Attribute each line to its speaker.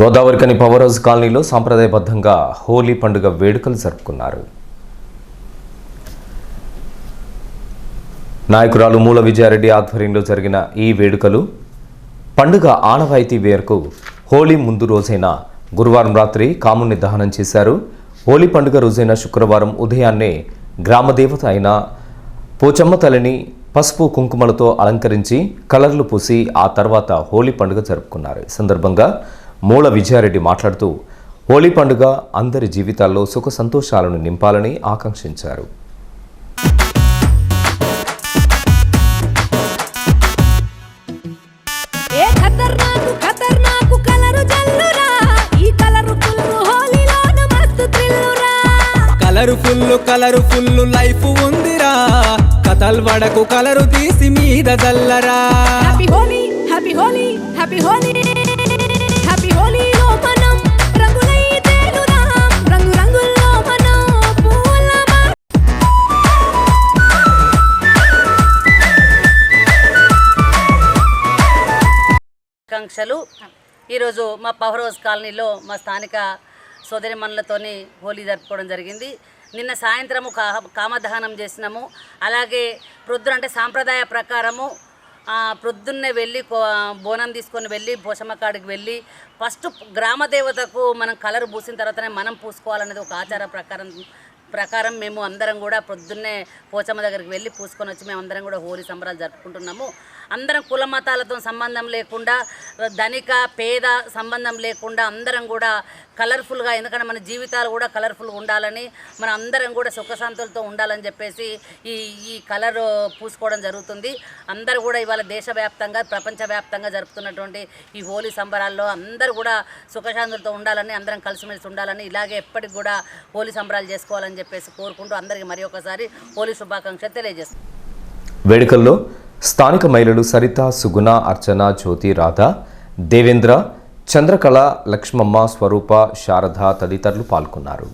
Speaker 1: Godavarikhani power కాలనీలో సాంప్రదాయబద్ధంగా హోలీ పండుగ వేడుకలు జరుపుకున్నారు. నాయకురాలు మూల విజయారెడ్డి ఆధ్వర్యంలో జరిగిన ఈ వేడుకలు పండుగ ఆనవాయితీ వేరకు హోలీ ముందు రోజైన గురువారం రాత్రి కాముని దహనం చేశారు. హోలీ పండుగ రోజైన శుక్రవారం ఉదయాన్నే గ్రామదేవత అయిన పోచమ్మ తల్లిని పసుపు కుంకుమలతో అలంకరించి కలర్లు పూసి ఆ తర్వాత హోలీ పండుగ జరుపుకున్నారు. సందర్భంగా మూల విజయారెడ్డి మాట్లాడుతూ హోలీ పండుగ అందరి జీవితాల్లో సుఖ సంతోషాలను నింపాలని ఆకాంక్షించారు.
Speaker 2: ఏ ఖతర్నాకు ఖతర్నాకు కలరు జల్లురా. ఈ కలరు పుల్లు హోలీలోన మస్తు థ్రిల్లురా.
Speaker 3: Colour full colour full life ఉందిరా. కథల్ వడకు కలరు తీసి మీద చల్లరా
Speaker 2: happy Holi happy Holi happy Holi.
Speaker 4: శుభాకాంక్షలు ఈరోజు మా పవర్ హౌస్ కాలనీలో మా స్థానిక సోదరిమణులతోని హోలీ జరుపుకోవడం జరిగింది. నిన్న సాయంత్రము కా కామదహనం చేసినాము. అలాగే ప్రొద్దున అంటే సాంప్రదాయ ప్రకారము ప్రొద్దున్నే వెళ్ళి కో- బోనం తీసుకొని వెళ్ళి పోషమ్మ కాడికి వెళ్ళి ఫస్ట్ గ్రామ దేవతకు మనం కలర్ పూసిన తర్వాతనే మనం పూసుకోవాలనేది ఒక ఆచార ప్రకారం ప్రకారం మేము అందరం కూడా ప్రొద్దున్నే పోచమ్మ దగ్గరికి వెళ్ళి పూసుకొని వచ్చి మేము అందరం కూడా హోలీ సంబరాలు జరుపుకుంటున్నాము. అందరం కుల మతాలతో సంబంధం లేకుండా ధనిక పేద సంబంధం లేకుండా అందరం కూడా కలర్ఫుల్గా ఎందుకంటే మన జీవితాలు కూడా కలర్ఫుల్గా ఉండాలని మన అందరం కూడా సుఖశాంతులతో ఉండాలని చెప్పేసి ఈ ఈ కలర్ పూసుకోవడం జరుగుతుంది. అందరూ కూడా ఇవాళ దేశవ్యాప్తంగా ప్రపంచవ్యాప్తంగా జరుపుతున్నటువంటి ఈ హోలీ సంబరాల్లో అందరూ కూడా సుఖశాంతులతో ఉండాలని అందరం కలిసిమెలిసి ఉండాలని ఇలాగే ఎప్పటికి కూడా హోలీ సంబరాలు చేసుకోవాలని చెప్పేసి కోరుకుంటూ అందరికీ మరి ఒకసారి హోలీ శుభాకాంక్షలు తెలియజేస్తాం
Speaker 1: వేడుకల్లో స్థానిక మహిళలు సరిత సుగుణ అర్చన జ్యోతి రాధ దేవేంద్ర చంద్రకళ లక్ష్మమ్మ స్వరూప శారద తదితరులు పాల్గొన్నారు.